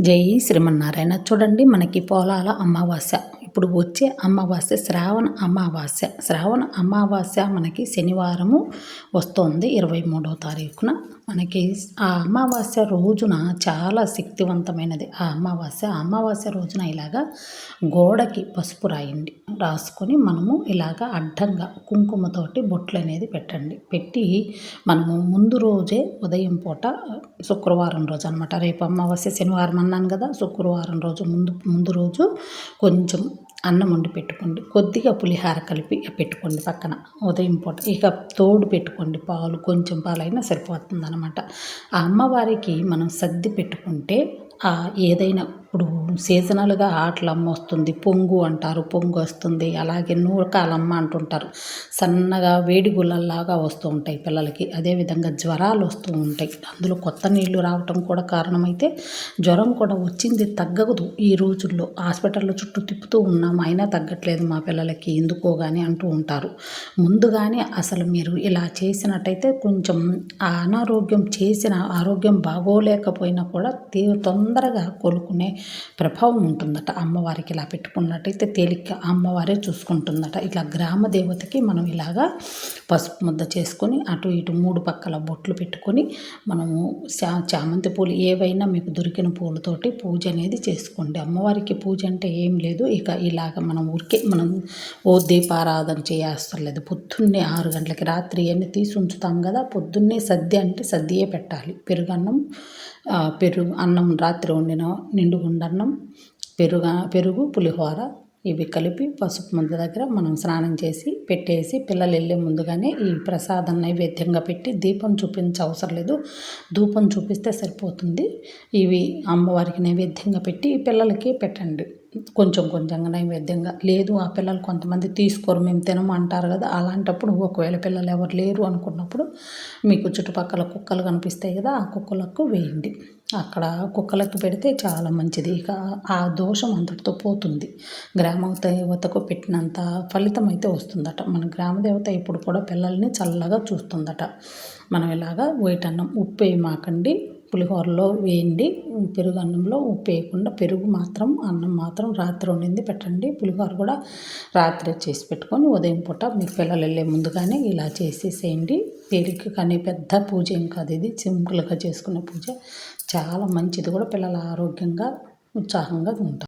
జై శ్రీమన్నారాయణ. చూడండి మనకి పొలాల అమావాస్య. ఇప్పుడు వచ్చే అమావాస్య శ్రావణ అమావాస్య. శ్రావణ అమావాస్య మనకి శనివారము వస్తుంది. ఇరవై మూడవ తారీఖున మనకి ఆ అమావాస్య రోజున చాలా శక్తివంతమైనది. ఆ అమావాస్య అమావాస్య రోజున ఇలాగా గోడకి పసుపు రాయండి. రాసుకొని మనము ఇలాగ అడ్డంగా కుంకుమతోటి బొట్లు అనేది పెట్టండి. పెట్టి మనము ముందు రోజే ఉదయం పూట శుక్రవారం రోజు అనమాట రేపు అమావాస్య శనివారం అన్నాను కదా శుక్రవారం రోజు ముందు ముందు రోజు కొంచెం అన్నం వండి పెట్టుకోండి. కొద్దిగా పులిహార కలిపి పెట్టుకోండి పక్కన. ఉదయం పూట ఇక తోడు పెట్టుకోండి పాలు కొంచెం పాలైనా సరిపోతుంది అనమాట ఆ అమ్మవారికి మనం సర్ది పెట్టుకుంటే ఏదైనా ఇప్పుడు సీజనల్గా ఆటలమ్మ వస్తుంది పొంగు అంటారు పొంగు వస్తుంది అలాగే నూరకాలమ్మ అంటుంటారు. సన్నగా వేడి గుల్లల్లాగా వస్తూ ఉంటాయి పిల్లలకి. అదేవిధంగా జ్వరాలు వస్తూ ఉంటాయి. అందులో కొత్త నీళ్ళు రావటం కూడా కారణమైతే జ్వరం కూడా వచ్చింది తగ్గదు. ఈ రోజుల్లో హాస్పిటల్లో చుట్టూ తిప్పుతూ ఉన్నాం అయినా తగ్గట్లేదు మా పిల్లలకి ఎందుకో కానీ అంటూ ఉంటారు. ముందుగానే అసలు మీరు ఇలా చేసినట్టయితే కొంచెం అనారోగ్యం చేసిన ఆరోగ్యం బాగోలేకపోయినా కూడా తొందరగా కోలుకునే ప్రభావం ఉంటుందట అమ్మవారికి. ఇలా పెట్టుకున్నట్టయితే తేలిక అమ్మవారే చూసుకుంటుందట. ఇట్లా గ్రామ దేవతకి మనం ఇలాగా పసుపు ముద్ద చేసుకొని అటు ఇటు మూడు పక్కల బొట్లు పెట్టుకొని మనము చా చామంతి పూలు ఏవైనా మీకు దొరికిన పూలతోటి పూజ అనేది చేసుకోండి. అమ్మవారికి పూజ అంటే ఏం లేదు. ఇక ఇలాగ మనం ఊరికే మనం ఓ దీపారాధన చేయాల్సిన లేదు. పొద్దున్నే ఆరు గంటలకి రాత్రి అన్ని తీసి ఉంచుతాం కదా పొద్దున్నే సద్య అంటే సద్యే పెట్టాలి. పెరుగన్నం పెరుగు అన్నం రాత్రి రాత్రి వండిన నిండుగుండన్నం పెరుగు పెరుగు పులిహోర ఇవి కలిపి పసుపు ముద్ద దగ్గర మనం స్నానం చేసి పెట్టేసి పిల్లలు వెళ్ళే ముందుగానే ఈ ప్రసాదం నైవేద్యంగా పెట్టి దీపం చూపించ అవసరం లేదు. ధూపం చూపిస్తే సరిపోతుంది. ఇవి అమ్మవారికి నైవేద్యంగా పెట్టి పిల్లలకి పెట్టండి. కొంచెం కొంచెంగా నైవేద్యంగా. లేదు ఆ పిల్లలు కొంతమంది తీసుకోరు మేము తినమంటారు కదా. అలాంటప్పుడు ఒకవేళ పిల్లలు ఎవరు లేరు అనుకున్నప్పుడు మీకు చుట్టుపక్కల కుక్కలు కనిపిస్తాయి కదా ఆ కుక్కలకు వేయండి. అక్కడ కుక్కలకు పెడితే చాలా మంచిది. ఇక ఆ దోషం అంతటితో పోతుంది. గ్రామ దేవతకు పెట్టినంత ఫలితం అయితే వస్తుందట. మన గ్రామ దేవత ఇప్పుడు కూడా పిల్లల్ని చల్లగా చూస్తుందట. మనం ఇలాగా అన్నం ఉప్పు వేయమాకండి. పులిహోరలో వేయండి. పెరుగు అన్నంలో ఉప్పు వేయకుండా పెరుగు మాత్రం అన్నం మాత్రం రాత్రి వండింది పెట్టండి. పులిహోర కూడా రాత్రి చేసి పెట్టుకొని ఉదయం పూట మీ పిల్లలు వెళ్ళే ముందుగానే ఇలా చేసేసేయండి. తేలిక కానీ పెద్ద పూజ ఏం కాదు ఇది. సింపుల్గా చేసుకునే పూజ. చాలా మంచిది కూడా. పిల్లలు ఆరోగ్యంగా ఉత్సాహంగా ఉంటారు.